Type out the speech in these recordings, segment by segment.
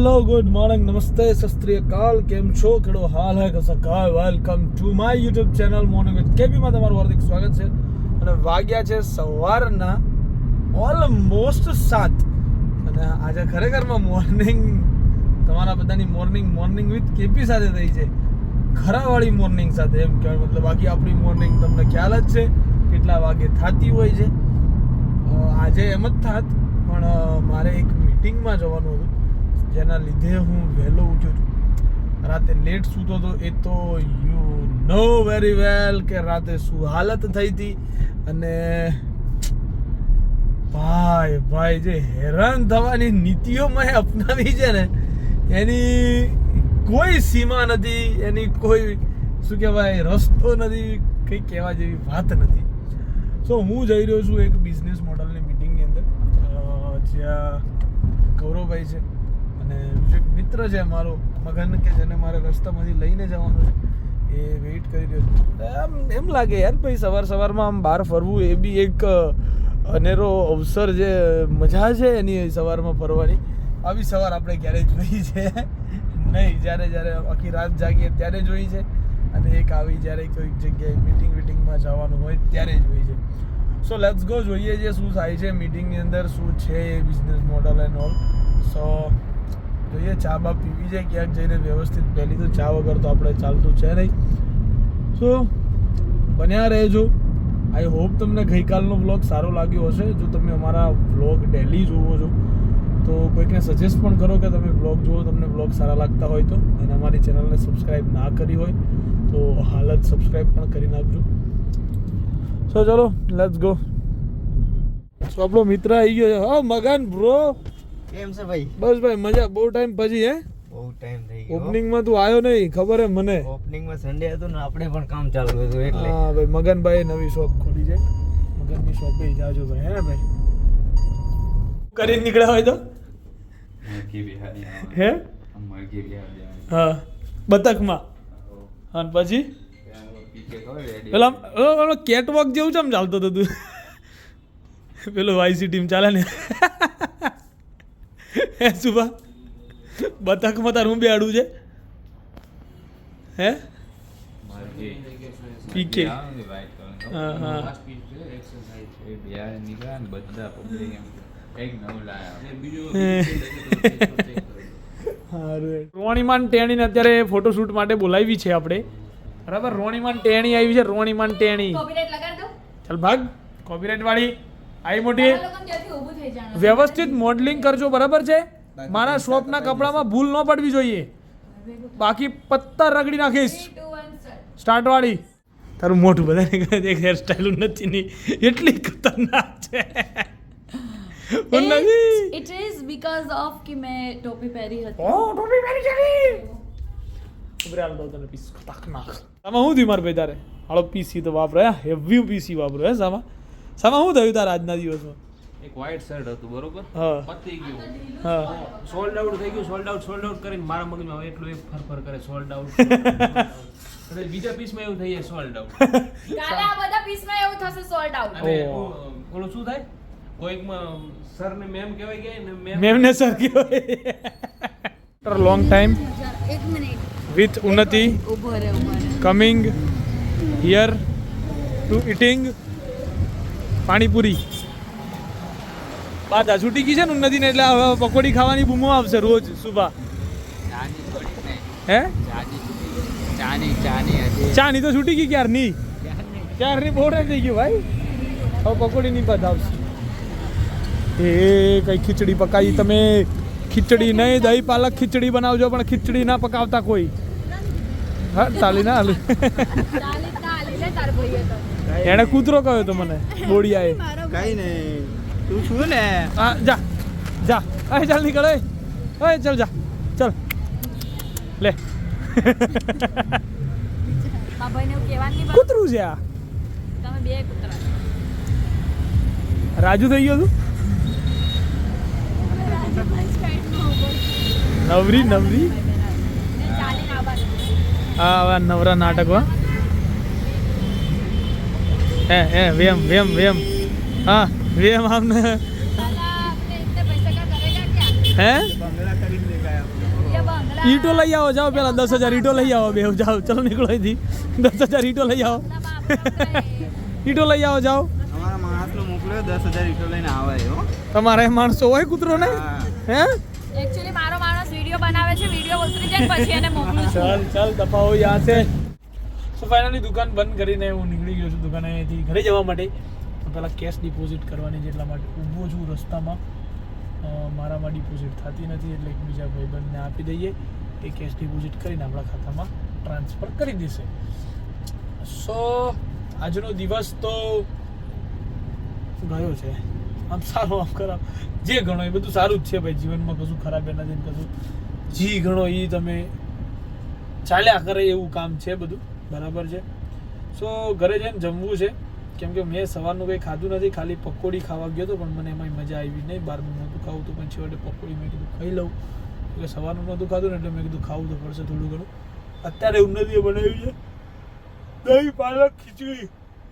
Hello good morning નમસ્તે સસ્ત્રીય કાલ કેમ છો કેડો હાલ હે કસા કાય welcome to my YouTube channel morning with કેપીમાં તમારું હાર્દિક સ્વાગત છે. અને વાગ્યા છે સવારના ઓલમોસ્ટ સાત. અને આજે ખરેખરમાં મોર્નિંગ તમારા બધાની મોર્નિંગ મોર્નિંગ વિથ કેપી સાથે થઈ છે. ખરાવાળી મોર્નિંગ સાથે, એમ કહેવાય. મતલબ બાકી આપણી મોર્નિંગ તમને ખ્યાલ જ છે કેટલા વાગે થતી હોય છે. આજે એમ જ થાત, પણ મારે એક મીટિંગમાં જવાનું હતું. જેના લીધે હું વહેલો ઉઠ્યો છું. રાતે લેટ સૂતો હતો, એ તો યુ નો વેરી વેલ કે રાતે શું હાલત થઈ હતી. અને ભાઈ ભાઈ, જે હેરાન થવાની નીતિઓ મેં અપનાવી છે ને, એની કોઈ સીમા નથી, એની કોઈ, શું કહેવાય, રસ્તો નથી, કંઈ કહેવા જેવી વાત નથી. સો હું જઈ રહ્યો છું એક બિઝનેસ મોડલની મિટિંગની અંદર. જ્યાં ગૌરવભાઈ છે. અને એક મિત્ર છે મારો, મગન કે જેને મારે રસ્તામાંથી લઈને જવાનું છે, એ વેઇટ કરી રહ્યો છે. આમ, એમ લાગે યાર ભાઈ, સવાર સવારમાં આમ બહાર ફરવું એ બી એક અનેરો અવસર જે મજા છે એની સવારમાં ફરવાની. આવી સવાર આપણે ક્યારેય જોઈ છે. નહીં, જ્યારે જ્યારે આખી રાત જાગીએ ત્યારે જોઈ છે. અને એક આવી જ્યારે કોઈક જગ્યાએ મિટિંગ વીટિંગમાં જવાનું હોય ત્યારે જોઈ છે. સો લેટ્સ ગો જોઈએ છે શું થાય છે મીટિંગની અંદર, શું છે એ business model and all so જોઈએ ચા બા પીવી જાય ક્યાંક જઈને વ્યવસ્થિત પહેલી તો ચા વગર તો આપણે ચાલતું છે નહીં. સો બન્યા રહેજો. આઈ હોપ તમને ગઈકાલનો બ્લોગ સારો લાગ્યો હશે. જો તમે અમારા બ્લોગ ડેલી જુઓ છો, તો કોઈકને સજેસ્ટ પણ કરો કે તમે બ્લોગ જુઓ, તમને બ્લોગ સારા લાગતા હોય તો. અને અમારી ચેનલને સબસ્ક્રાઈબ ના કરી હોય, તો હાલ જ સબસ્ક્રાઈબ પણ કરી નાખજો. સો ચલો લેટ્સ ગો સો આપણો મિત્ર આવી ગયો છે. હા મગન બ્રો કેમ છે ભાઈ. બસ ભાઈ મજા. બહુ ટાઈમ પછી હે? બહુ ટાઈમ થઈ ગયો. ઓપનિંગમાં તું આવ્યો નહીં ખબર હે મને? ઓપનિંગમાં સન્ડે હતો ને આપણે પણ કામ ચાલુ હતું એટલે. હા ભાઈ મગનભાઈ નવી શોપ ખોલી છે. મગનની શોપે જાજો ભાઈ હે ને ભાઈ? કરીને નીકળ્યા હોય તો. હે. હા બતકમાં. અને પછી? પેલા પેલો કેટવોક જેવું છે આમ ચાલતો હતો તું? પેલું વાયસી ટીમ ચાલે ને? હે સુભા બતકમાં તારું હું બેડું છે? હે? પીકે. હા હા. બધા public એમ. રોણીમાન ટેણીને અત્યારે ફોટોશૂટ માટે બોલાવી છે આપણે. બરાબર? રોણીમાન ટેણી આવી છે રોણીમાન ટેણી. કોપીરાઇટ લગાડ દો. ચાલ ભાગ. કોપીરાઇટ વાળી. આવી મોટી. વ્યવસ્થિત મોડલિંગ કરજો બરાબર છે? મારા શોપના કપડામાં ભૂલ ન પડવી જોઈએ. બાકી પત્તા રગડી નાખીશ. સ્ટાર્ટવાળી સ્ટાર્ટ સ્ટાર્ટ વાળી તારું મોઢું બધાને એક હેરસ્ટાઈલ નથી ની એટલી ખતરનાક છે. ઇટ ઇઝ બીકોઝ ઓફ કે મેં ટોપી પહેરી હતી. ઓ ટોપી પહેરી છે ઉભરાલ દો તને પીસ. ખતરનાક. તમે શું થયું મારે ભાઈ તારે? હાલો પીસી તો વાપરો હે? હેવી પીસી વાપરો હે સામા? સામા શું થયું તારા આજના દિવસમાં? એક વાઈટ શર્ટ હતું બરોબર? પતી ગયું. હા. સોલ્ડ આઉટ થઈ ગયું સોલ્ડ આઉટ સોલ્ડ આઉટ કરીને મારા મગજમાં હવે એટલું એક ફર ફર કરે સોલ્ડ આઉટ અને બીજા પીસમાં એવું થઈ જાય સોલ્ડ આઉટ કાલે આ બધા પીસમાં એવું થશે સોલ્ડ આઉટ અને. ઓલું શું થાય? કોઈકમાં સર ને મેમ કહેવાય ગયા ને મેમ મેમને સર કહેવાય. આફ્ટર લોંગ ટાઈમ એક minute with Unnati coming here to eating panipuri. પાછા છૂટી ગઈ છે ને ઉન્નતિને એટલે હવે પકોડી ખાવાની બૂમો આવશે રોજ સુબહ હે? ચાની ચાની ચાની તો છૂટી ગઈ ક્યારની? ક્યારની? બહુ ટાઈમ થઈ ગયું ભાઈ. હવે પકોડી નહીં બાદ આવશે. એ કઈ ખીચડી પકાવી તમે? ખીચડી નહીં દહીં પાલક ખીચડી બનાવજો પણ ખીચડી ના પકાવતા કોઈ. હા ચાલી ના હાલે. એણે કૂતરો કહ્યો તો મને બોડિયાએ. કઈ નહીં તું છું ને. હા જા જા. અહીં ચાલ નીકળ અહીં ચાલ જા. ચાલ. લે. કૂતરું છે આ. તમે બે કૂતરા રાજુ થઈ ગયો તું? નવરી નવરી. હા નવરા નાટકો હા હે હે વેમ વેમ વેમ હા વેમ આમને સાલા આપણે इतने पैसे का करेगा क्या હે બંગલા કરીને દેખાયા ઈટો લઈ આવો જાઓ પેલા દસ હજાર ઈટો લઈ આવો બે જાઓ ચલો નીકળો અહીંથી દસ હજાર ઈટો લઈ આવો ઈટો લઈ આવો જાઓ અમારા માણસનો મોકલ્યો દસ હજાર ઈટો લઈને આવે હો તમારે માણસો હોય કૂતરો ને હા. હે એકચ્યુઅલી મારો માણસ વિડીયો બનાવે છે વિડીયો ઉતરી જાય પછી એને મોકલું છું ચાલ ચાલ દફાઓ યા છે તો ફાઇનલી દુકાન બંધ કરીને હું નીકળી ગયો છું દુકાને અહીંયાથી ઘરે જવા માટે. પહેલાં કેશ ડિપોઝિટ કરવાની છે એટલા માટે. ઊભો છું રસ્તામાં. મારામાં ડિપોઝિટ થતી નથી એટલે એકબીજા ભાઈબંધને આપી દઈએ. એ કેશ ડિપોઝિટ કરીને આપણા ખાતામાં ટ્રાન્સફર કરી દેશે. સો આજનો દિવસ તો ગયો છે. આમ સારો, આમ ખરાબ. જે ગણો એ બધું સારું જ છે ભાઈ. જીવનમાં કશું ખરાબ એ નથી કશું. જી ગણો એ તમે ચાલ્યા કરે એવું કામ છે બધું. બરાબર છે. સો ઘરે જઈને જમવું છે. કેમ કે મેં સવારનું કંઈ ખાધું નથી, ખાલી પકોડી ખાવા ગયો હતો, પણ મને એમાં મજા આવી નહીં. બહારનું નહોતું ખાવું તો પણ છેવટે પકોડી મેં કીધું ખાઈ લઉં. એટલે સવારનું નહોતું ખાધું ને એટલે મેં કીધું ખાવું તો પડશે થોડું ઘણું. અત્યારે ઉન્નતિએ બનાવ્યું છે. દહીં, પાલક, ખીચડી.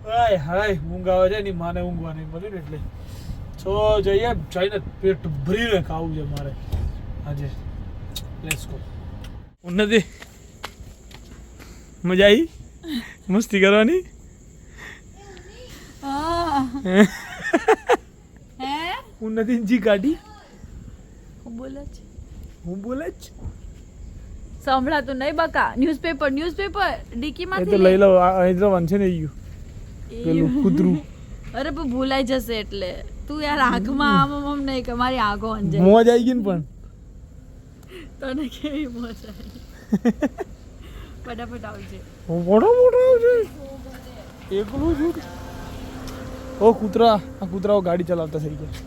હાય હાય, ઊંઘ આવે છે એની માને ઊંઘવા નહીં મળ્યું ને એટલે. સો જઈએ, જઈને પેટ ભરીને ખાવું છે મારે. આજે. લેટ્સ ગો ઉન્નતિ. મજા આવી મસ્તી કરવાની? હે. નથી જી કાઢી? હું બોલે છે હું બોલે જ? સંભળાતું નહીં બકા. ન્યૂઝપેપર ન્યૂઝપેપર ડીકી એ માંથી તો લઈ લો અહીં વાંચે ને ગયું. પેલું કૂતરું. અરે પણ ભૂલાઈ જશે એટલે. તું યાર આંખમાં આમ આમ આમ નહીં કે મારી આંખો અંજાય મોજ આવી ગઈ ને પણ. તને કેવી મજા આવી ફટાફટ આવજે. હું મોટો છે એકલું છું ઓ કૂતરા. આ કૂતરાઓ ગાડી ચલાવતા થઈ ગયા.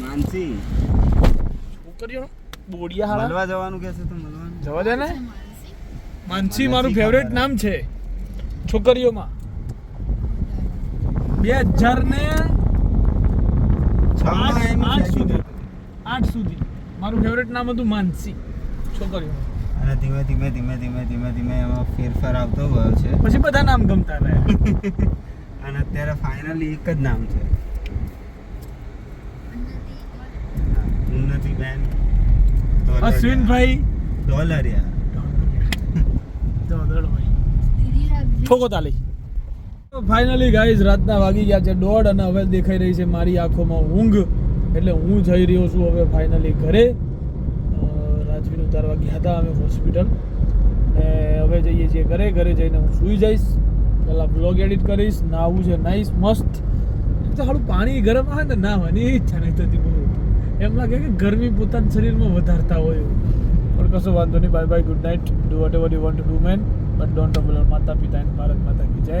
માનસી. છોકરીઓ બોડિયા હારા મળવા જવાનું કહેશે તો મળવાનું? જવા દે ને. માનસી. મારું ફેવરેટ નામ છે. છોકરીઓમાં. બે હજાર ને આઠ સુધી. આઠ સુધી. મારું ફેવરેટ નામ હતું માનસી. છોકરીઓ. અને ધીમે ધીમે ધીમે ધીમે ધીમે ધીમે એમાં ફેરફાર આવતો ગયો છે. પછી બધા નામ ગમતા રહ્યા અને અત્યારે ફાઇનલી એક જ નામ છે. ઉન્નતિબેન. અશ્વિનભાઈ ડોલરિયા ઠોકો તાલી. ફાઇનલી ગાઈઝ રાતના વાગી ગયા છે. દોઢ અને હવે દેખાઈ રહી છે મારી આંખોમાં ઊંઘ. એટલે હું જઈ રહ્યો છું હવે ફાઇનલી ઘરે. રાજવીને ઉતારવા ગયા હતા અમે હોસ્પિટલ ને હવે જઈએ છીએ ઘરે. ઘરે જઈને હું સૂઈ જઈશ. પહેલાં બ્લોગ એડિટ કરીશ. નાહવું છે નાઈશ મસ્ત. તો સારું પાણી ગરમ આવે ને ના હોય ને એ ઈચ્છા નહીં થતી બહુ એમ લાગે કે ગરમી પોતાના શરીરમાં વધારતા હોય પણ કશો વાંધો નહીં. Bye bye good night do whatever you want to do man but don't trouble માતા પિતા એન્ડ ભારત માતા કી જય.